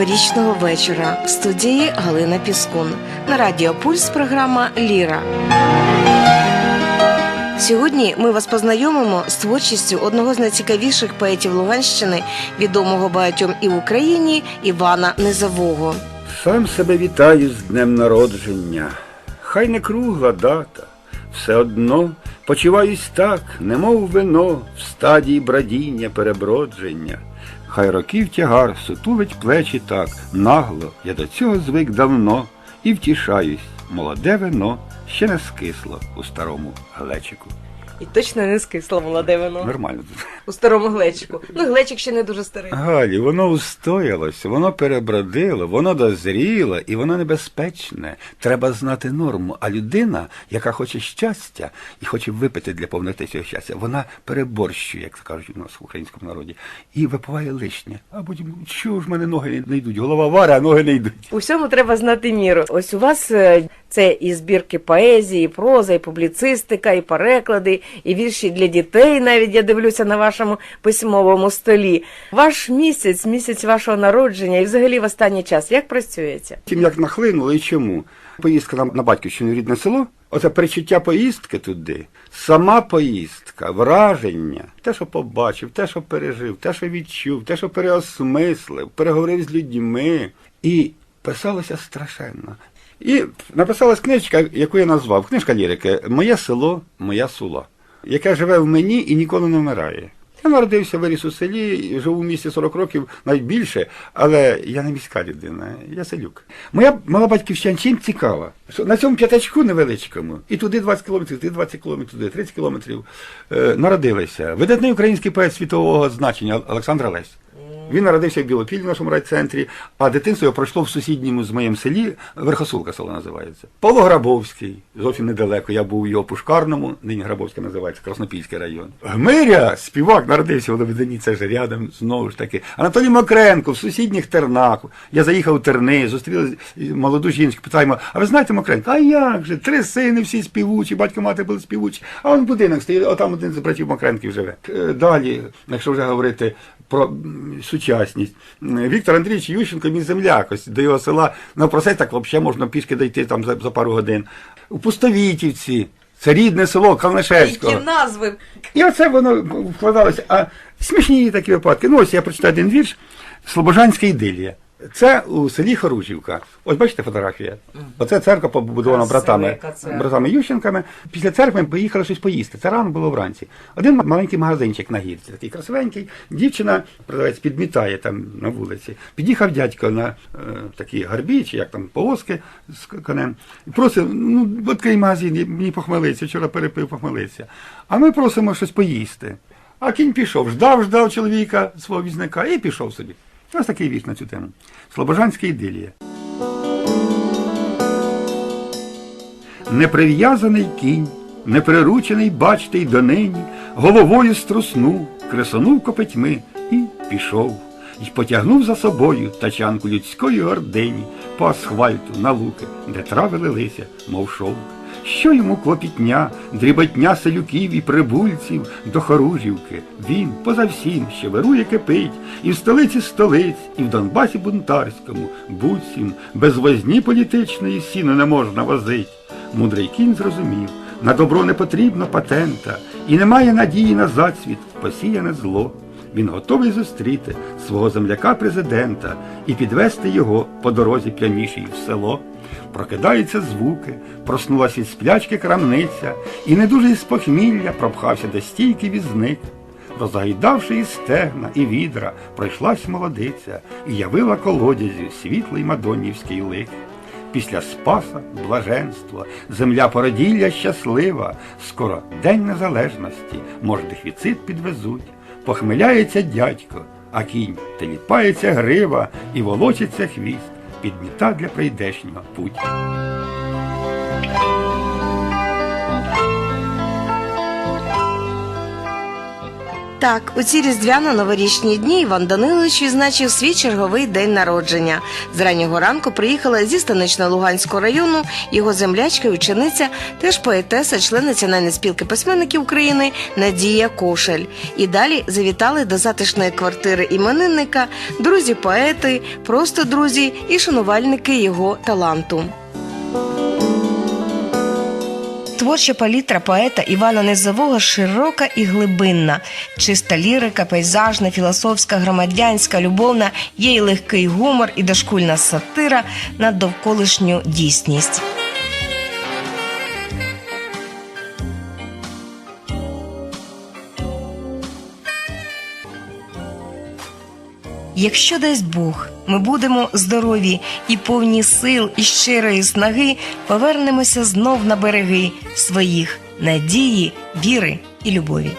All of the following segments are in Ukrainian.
новорічного вечора в студії Галина Піскун. На радіо Пульс програма Ліра. Сьогодні ми вас познайомимо з творчістю одного з найцікавіших поетів Луганщини, відомого багатьом і в Україні Івана Низового. Сам себе вітаю з днем народження. Хай не кругла дата, все одно почуваюсь так, немов вино в стадії брадіння перебродження. Хай років тягар сутулить плечі так, нагло, я до цього звик давно і втішаюсь, молоде вино ще не скисло у старому глечику. І точно не скисло молоде вино Нормально у старому глечику. Ну, глечик ще не дуже старий. Галі, воно устоялось, воно перебродило, воно дозріло і воно небезпечне. Треба знати норму. А людина, яка хоче щастя і хоче випити для повноти цього щастя, вона переборщує, як кажуть у нас в українському народі, і випиває лишнє. А потім, чого ж в мене ноги не йдуть? Голова варя, а ноги не йдуть. У всьому треба знати міру. Ось у вас е, це і збірки поезії, і проза, і публіцистика, і переклади, і вірші для дітей. Навіть я дивлюся на вашому письмовому столі. Ваш місяць, місяць вашого народження, і взагалі в останній час як працюється? Тим як нахлинуло і чому? Поїздка на, на батьківщину рідне село, оце перечуття поїздки туди, сама поїздка, враження, те, що побачив, те, що пережив, те, що відчув, те, що переосмислив, переговорив з людьми. І писалося страшенно. І написалась книжка, яку я назвав, книжка лірики Моє село, моя сула, яка живе в мені і ніколи не вмирає. Я народився, виріс у селі, живу в місті 40 років, навіть більше, але я не міська людина, я селюк. Моя мала батьківщина чим цікава, що на цьому п'ятачку невеличкому, і туди 20 кілометрів, туди 20 кілометрів, туди 30 кілометрів, е, народилися. Видатний український поет світового значення Олександр Лесь. Він народився в Білопіллі в нашому райцентрі, а дитинство його пройшло в сусідньому з моїм селі, Верхосулка село називається. Павло Грабовський, зовсім недалеко. Я був у його пушкарному, нині Грабовське називається, Краснопільський район. Гмиря, співак, народився в Лебедині, це ж рядом, знову ж таки. Анатолій Мокренко в сусідніх Тернах. Я заїхав у Терни, зустріли молоду жінку, питаємо, а ви знаєте Мокренко? А як же? Три сини всі співучі, батько мати були співучі, а он будинок стоїть, а там один з братів Мокренків живе. Е, Далі, якщо вже говорити про сучасність. Віктор Андрійович Ющенко, мій земляк, ось до його села на це так взагалі можна пішки дойти там за, за пару годин. У Пустовітівці, це рідне село Калнишевського. назви? І оце воно вкладалося. А смішні такі випадки. Ну, ось я прочитаю один вірш Слобожанська ідилія. Це у селі Хоружівка. Ось бачите фотографія. Оце церква побудована братами, братами Ющенками. Після церкви ми поїхали щось поїсти. Це рано було вранці. Один маленький магазинчик на гірці, такий красивенький. Дівчина, продавець, підмітає там на вулиці. Під'їхав дядько на е, такі гарбі, чи як там повозки з конем. І просить, ну, відкрий магазин, мені похмелиться, вчора перепив, похмелиться. А ми просимо щось поїсти. А кінь пішов, ждав, ждав чоловіка, свого візника, і пішов собі. Ось такий вірш на цю тему. Слобожанська ідилія. Неприв'язаний кінь, неприручений, бачте, донині, головою струснув, кресонув копитьми і пішов, І потягнув за собою тачанку людської гордині по асфальту на луки, де трави лилися, мов шовк. Що йому клопітня, дріботня селюків і прибульців до Хоружівки. Він поза всім ще вирує кипить, і в столиці столиць, і в Донбасі бунтарському, буцім, без возні політичної сіну не можна возить. Мудрий кінь зрозумів, на добро не потрібно патента, і немає надії на зацвіт, посіяне зло. Він готовий зустріти свого земляка-президента і підвести його по дорозі п'янішій в село. Прокидаються звуки, проснулась із сплячки крамниця, і не дуже із похмілля пропхався до стійки візник. Розгайдавши і стегна, і відра, пройшлась молодиця і явила колодязю світлий мадонівський лик. Після спаса блаженства, земля породілля щаслива, скоро День Незалежності, може, дефіцит підвезуть. Похмиляється дядько, а кінь теліпається грива і волочиться хвіст, підміта для прийдешнього путь. Так, у ці різдвяно-новорічні дні Іван Данилович відзначив свій черговий день народження. З раннього ранку приїхала зі станично-Луганського району його землячка і учениця, теж поетеса, член Національної спілки письменників України Надія Кошель. І далі завітали до затишної квартири іменинника, друзі-поети, просто друзі і шанувальники його таланту. Творча палітра поета Івана Низового широка і глибинна, чиста лірика, пейзажна, філософська, громадянська, любовна, є й легкий гумор і дошкульна сатира на довколишню дійсність. Якщо дасть Бог, ми будемо здорові і повні сил і щирої снаги, повернемося знов на береги своїх надії, віри і любові.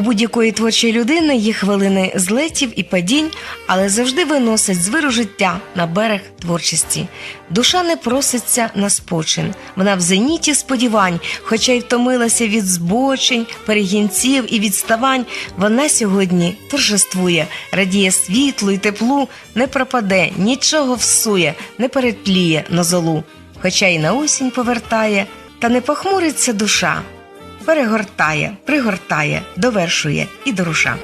У будь-якої творчої людини є хвилини злетів і падінь, але завжди виносить з виру життя на берег творчості. Душа не проситься на спочин. Вона в зеніті сподівань, хоча й втомилася від збочень, перегінців і відставань. Вона сьогодні торжествує, радіє світлу й теплу, не пропаде, нічого всує, не перетліє на золу. Хоча й на осінь повертає, та не похмуриться душа перегортає, пригортає, довершує і до руша.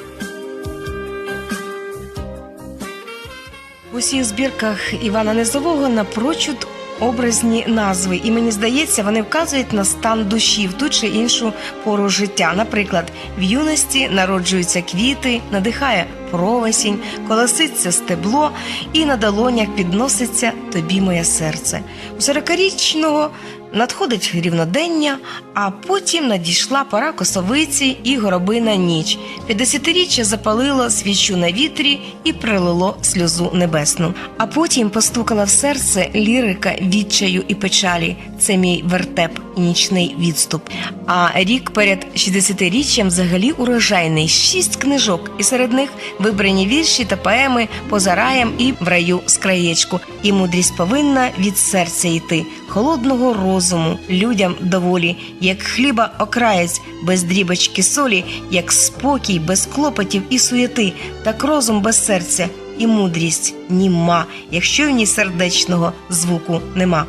В усіх збірках Івана Низового напрочуд образні назви, і мені здається, вони вказують на стан душі в ту чи іншу пору життя. Наприклад, в юності народжуються квіти, надихає провесінь, колоситься стебло, і на долонях підноситься тобі моє серце. У сорокарічного надходить рівнодення, а потім надійшла пора косовиці і горобина ніч. П'ятдесятиріччя запалило свічу на вітрі і прилило сльозу небесну. А потім постукала в серце лірика відчаю і печалі. Це мій вертеп нічний відступ. А рік перед 60-річчям взагалі урожайний шість книжок, і серед них вибрані вірші та поеми поза раєм і в раю з краєчку. І мудрість повинна від серця йти, холодного розуму, людям доволі, як хліба окраєць, без дрібочки солі, як спокій, без клопотів і суєти, так розум без серця і мудрість німа, якщо в ній сердечного звуку нема.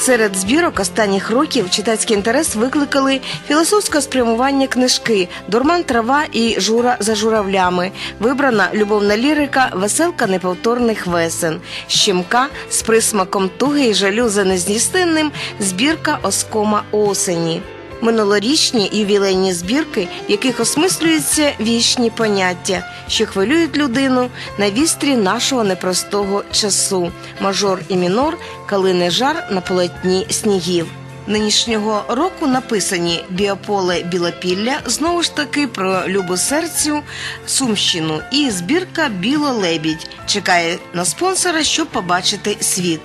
Серед збірок останніх років читацький інтерес викликали філософське спрямування книжки Дурман трава і жура за журавлями. Вибрана любовна лірика, веселка неповторних весен, щемка з присмаком туги і жалю за незністинним, збірка оскома осені. Минулорічні ювілейні збірки, в яких осмислюються вічні поняття, що хвилюють людину на вістрі нашого непростого часу. Мажор і мінор, калини жар на полотні снігів. Нинішнього року написані біополе Білопілля знову ж таки про любу серцю Сумщину і збірка Білолебідь чекає на спонсора, щоб побачити світ.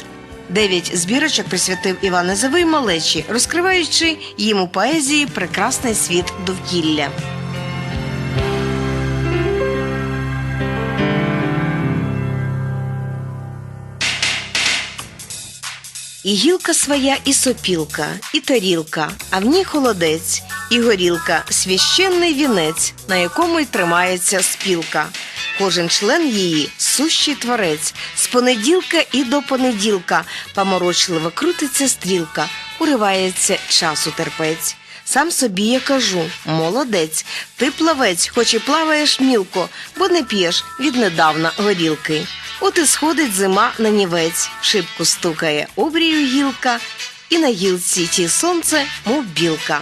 Дев'ять збірочок присвятив Іван Незовий малечі, розкриваючи їм у поезії прекрасний світ довкілля. І гілка своя, і сопілка, і тарілка, а в ній холодець, і горілка, священний вінець, на якому й тримається спілка. Кожен член її сущий творець. З понеділка і до понеділка поморочливо крутиться стрілка, уривається часу терпець. Сам собі я кажу, молодець, ти плавець, хоч і плаваєш мілко, бо не п'єш віднедавна горілки. От і сходить зима на нівець, шибку стукає обрію гілка, і на гілці ті сонце, мов білка.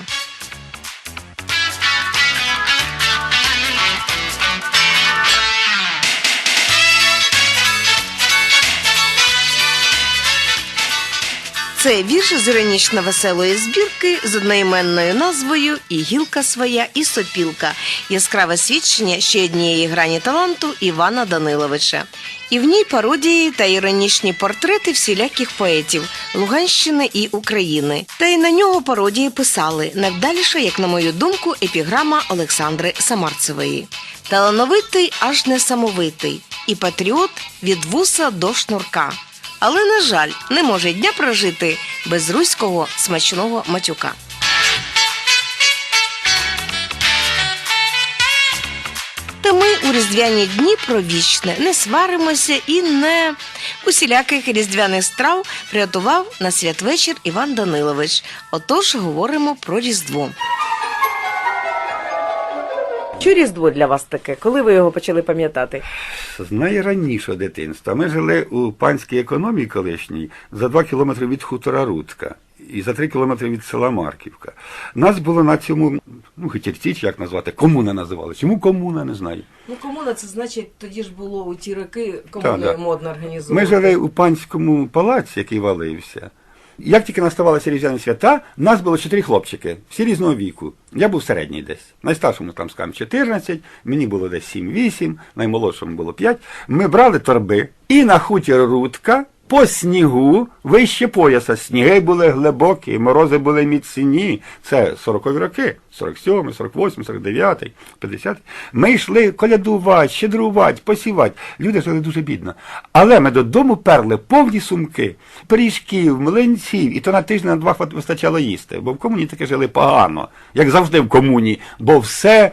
Це вірш з іронічно-веселої збірки з одноіменною назвою І гілка своя, і сопілка. Яскраве свідчення ще однієї грані таланту Івана Даниловича. І в ній пародії та іронічні портрети всіляких поетів Луганщини і України. Та й на нього пародії писали невдаліше, як на мою думку, епіграма Олександри Самарцевої. Талановитий аж несамовитий, і патріот від вуса до шнурка. Але, на жаль, не може дня прожити без руського смачного матюка. Та ми у різдвяні дні про вічне не сваримося і не усіляких різдвяних страв приготував на святвечір Іван Данилович. Отож говоримо про Різдво. Що Різдво для вас таке? Коли ви його почали пам'ятати? З найраннішого дитинства. Ми жили у панській економії колишній за два кілометри від хутора Рудка і за три кілометри від села Марківка. Нас було на цьому, ну, хитірці, чи як назвати, комуна називали. Чому комуна, не знаю. Ну, комуна це значить, тоді ж було у ті роки комуною да. модно організовувати. Ми жили у панському палаці, який валився. Як тільки наставалися різдвяні свята, нас було чотири хлопчики, всі різного віку. Я був середній десь. Найстаршому там скажімо, 14, мені було десь 7-8, наймолодшому було 5. Ми брали торби і на хутір Рудка по снігу вище пояса. Сніги були глибокі, морози були міцні. Це 40-ві роки, 47, 48, 49, 50. Ми йшли колядувати, щедрувати, посівати. Люди жили дуже бідно. Але ми додому перли повні сумки, пиріжків, млинців, і то на тиждень на два вистачало їсти. Бо в комуні таке жили погано, як завжди в комуні, бо все.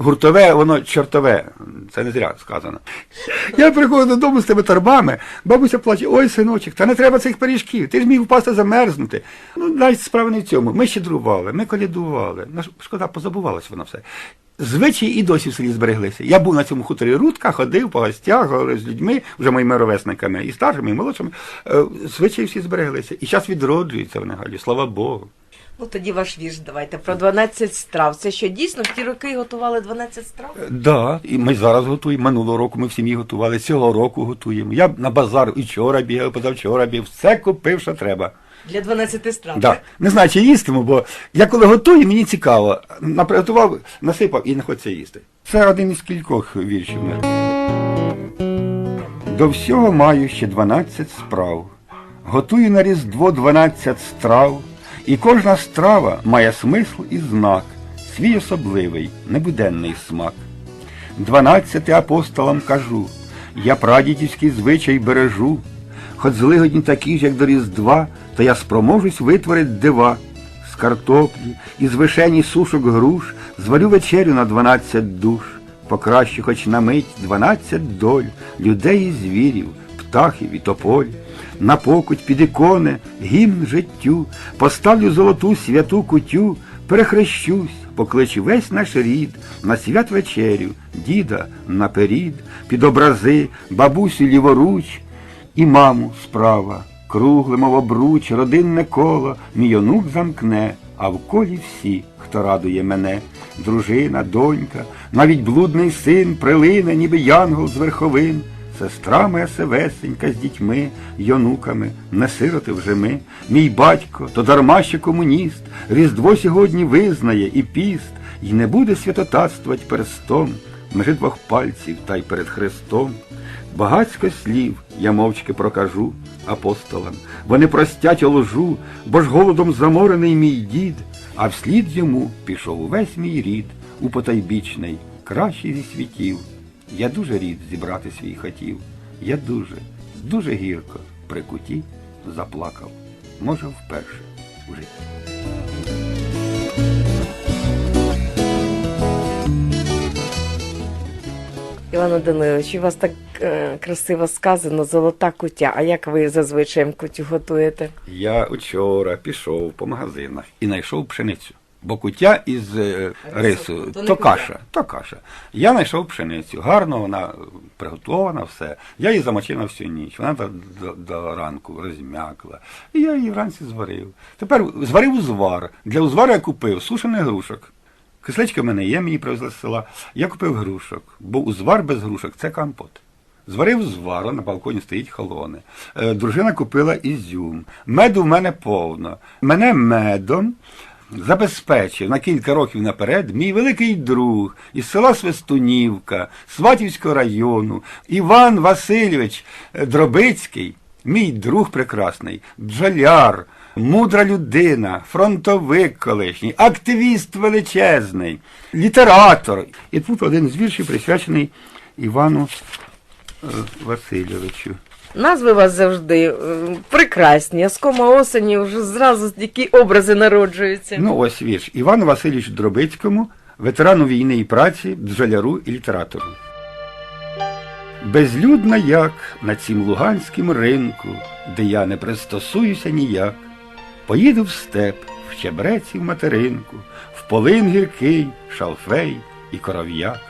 Гуртове, воно чортове, це не зря сказано. Я приходжу додому з тими торбами, бабуся плаче, ой, синочок, та не треба цих пиріжків, ти ж міг впасти замерзнути. Ну, навіть справа не в цьому. Ми щедрували, ми колядували. Наш- Шкода, позабувалося воно все. Звичаї і досі в селі збереглися. Я був на цьому хуторі Рудка, ходив по гостях, говорив з людьми, вже моїми ровесниками, і старшими, і молодшими. Е, Звичаї всі збереглися. І зараз відроджуються вони, Галю, слава Богу. Ну тоді ваш вірш давайте про 12 страв. Це що дійсно в ті роки готували 12 страв? Да, і ми зараз готуємо. Минулого року ми в сім'ї готували, цього року готуємо. Я на базар і вчора бігав, позавчора бігав, все купив, що треба. Для 12 страв. Да. Не знаю, чи їстиму, бо я коли готую, мені цікаво. Наприготував, насипав і не хочеться їсти. Це один із кількох віршів. До всього маю ще 12 справ. Готую на Різдво 12 страв, і кожна страва має смисл і знак, свій особливий, небуденний смак. Дванадцяти апостолам кажу, я прадідівський звичай бережу, хоч злигодні такі ж, як до Різдва, то я спроможусь витворить дива. З картоплі, із вишені сушок груш, зварю вечерю на дванадцять душ, покращу хоч на мить дванадцять доль, людей і звірів, птахів і тополь. На покуть під ікони, гімн життю, поставлю золоту святу кутю, перехрещусь, покличу весь наш рід на свят вечерю, діда наперід, під образи, бабусю ліворуч і маму справа. Кругле, мов обруч, родинне коло, мій онук замкне, а в колі всі, хто радує мене, дружина, донька, навіть блудний син прилине, ніби янгол з верховин. Сестра моя севесенька з дітьми, й онуками, не сироти вже ми. Мій батько, то дарма ще комуніст, Різдво сьогодні визнає і піст, й не буде святотатствать перстом, межи двох пальців та й перед Христом. Багацько слів я мовчки прокажу апостолам. Вони простять ложу, бо ж голодом заморений мій дід, а вслід йому пішов увесь мій рід у потайбічний, кращий зі світів. Я дуже рід зібрати свій хотів. Я дуже, дуже гірко при куті заплакав. Може, вперше у житті. Іван Данилович, у вас так е, красиво сказано золота кутя. А як ви зазвичай кутю готуєте? Я учора пішов по магазинах і знайшов пшеницю. Бо куття із е, рису, то то, каша, то каша. Я знайшов пшеницю. Гарно вона приготована, все. Я її замочив на всю ніч. Вона до, до, до ранку розм'якла. І я її вранці зварив. Тепер зварив узвар. Для узвару я купив сушених грушок. Кисличка в мене є, мені привезли з села. Я купив грушок, бо узвар без грушок це компот. Зварив звару, на балконі стоїть холони. Е, Дружина купила ізюм. Меду в мене повно. Мене медом забезпечив на кілька років наперед мій великий друг із села Свистунівка, Сватівського району, Іван Васильович Дробицький, мій друг прекрасний, бджоляр, мудра людина, фронтовик колишній, активіст величезний, літератор. І тут один з віршів присвячений Івану е, Васильовичу. Назви у вас завжди е, прекрасні. З кома осені вже зразу такі образи народжуються. Ну, ось вірш. Івану Васильовичу Дробицькому, ветерану війни і праці, бджоляру і літератору. Безлюдна як на цім луганськім ринку, де я не пристосуюся ніяк. Поїду в степ, в щебреці в материнку, в полин гіркий, шалфей і коров'як.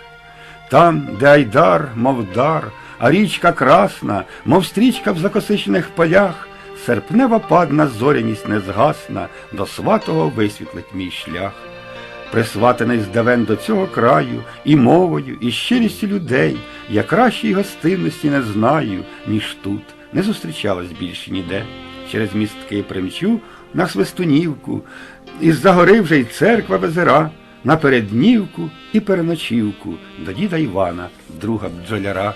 Там, де айдар, мов дар, а річка красна, мов стрічка в закосичених полях, серпнева падна зоряність не згасна, до сватого висвітлить мій шлях. Присватаний здавен до цього краю, і мовою, і щирістю людей, я кращої гостинності не знаю, ніж тут, не зустрічалась більше ніде. Через містки примчу на свистунівку, із-за гори вже й церква везера, на переднівку і переночівку до діда Івана, друга бджоляра.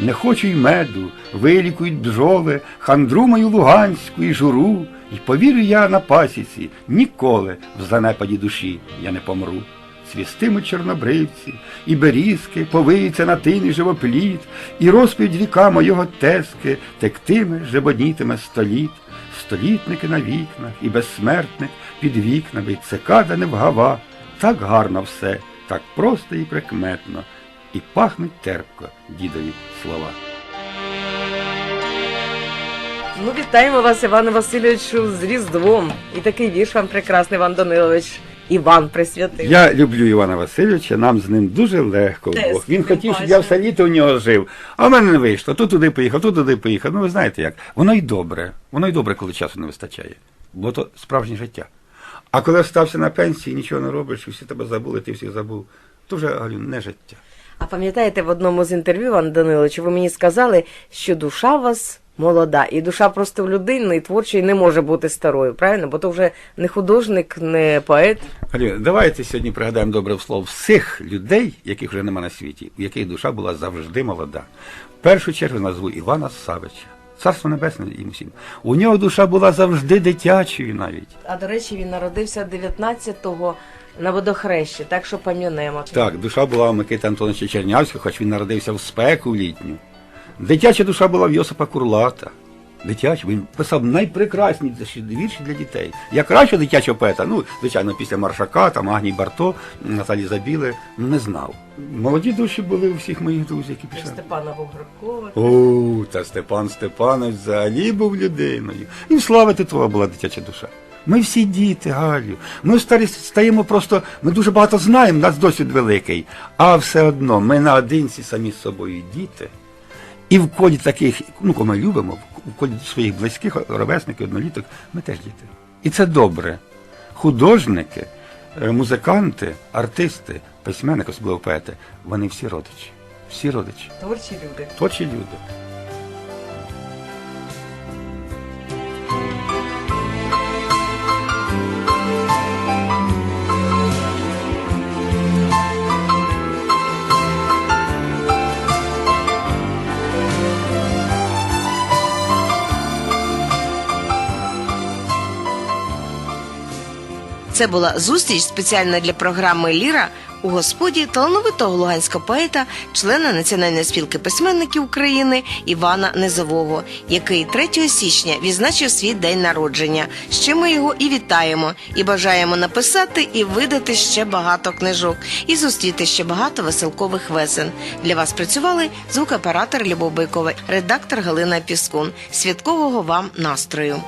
Не хочу й меду, вилікують бджоли, хандру мою луганську і журу, і повірю я на пасіці, ніколи в занепаді душі я не помру. Свістимуть чорнобривці, і берізки, повиється на тиний живопліт, і розповідь віка мого тески тектиме, жебонітиме століт, столітники на вікнах, і безсмертник під вікнами, цикада не вгава. Так гарно все, так просто і прикметно, і пахнуть терпко дідові слова. Ну, вітаємо вас, Іване Васильовичу, з Різдвом. І такий вірш вам прекрасний, Іван Данилович. Іван присвятив. Я люблю Івана Васильовича, нам з ним дуже легко вдвох. Він хотів, щоб я все літо у нього жив, а в мене не вийшло. То туди поїхав, то туди поїхав. Ну ви знаєте як. Воно й добре. Воно й добре, коли часу не вистачає. Бо то справжнє життя. А коли стався на пенсії, нічого не робиш, і всі тебе забули, ти всіх забув, то вже говорю, не життя. А пам'ятаєте, в одному з інтерв'ю, Іван Данилович, ви мені сказали, що душа у вас молода, і душа просто в людини і творчої не може бути старою, правильно? Бо то вже не художник, не поет. Галина, давайте сьогодні пригадаємо добре слово всіх людей, яких вже нема на світі, у яких душа була завжди молода. В першу чергу назву Івана Савича. Царство Небесне їм всім. У нього душа була завжди дитячою навіть. А до речі, він народився 19-го на водохрещі, так що пам'ятаємо. Так, душа була у Микити Антоновича Чернявського, хоч він народився в спеку літню. Дитяча душа була в Йосипа Курлата. Дитяча, він писав найпрекрасніші вірші для дітей. Я кращого дитячого поета, ну, звичайно, після Маршака, там Агній Барто, Наталі Забіли, не знав. Молоді душі були у всіх моїх друзів, які писали. Степана Бугракова. О, та Степан Степанович взагалі був людиною. І в Слави Титова була дитяча душа. Ми всі діти, Галю. Ми старі стаємо просто, ми дуже багато знаємо, нас досвід великий. А все одно ми наодинці самі з собою діти. І в колі таких, ну, кого ми любимо, в колі своїх близьких, ровесників, одноліток, ми теж діти. І це добре. Художники, е, музиканти, артисти, письменники, особливо поети, вони всі родичі. Всі родичі. Творчі люди. Творчі люди. Це була зустріч спеціальна для програми Ліра у господі талановитого луганського поета, члена Національної спілки письменників України Івана Низового, який 3 січня відзначив свій день народження. Чим ми його і вітаємо, і бажаємо написати і видати ще багато книжок, і зустріти ще багато веселкових весен. Для вас працювали звукооператор Любов Бойкова, редактор Галина Піскун. Святкового вам настрою.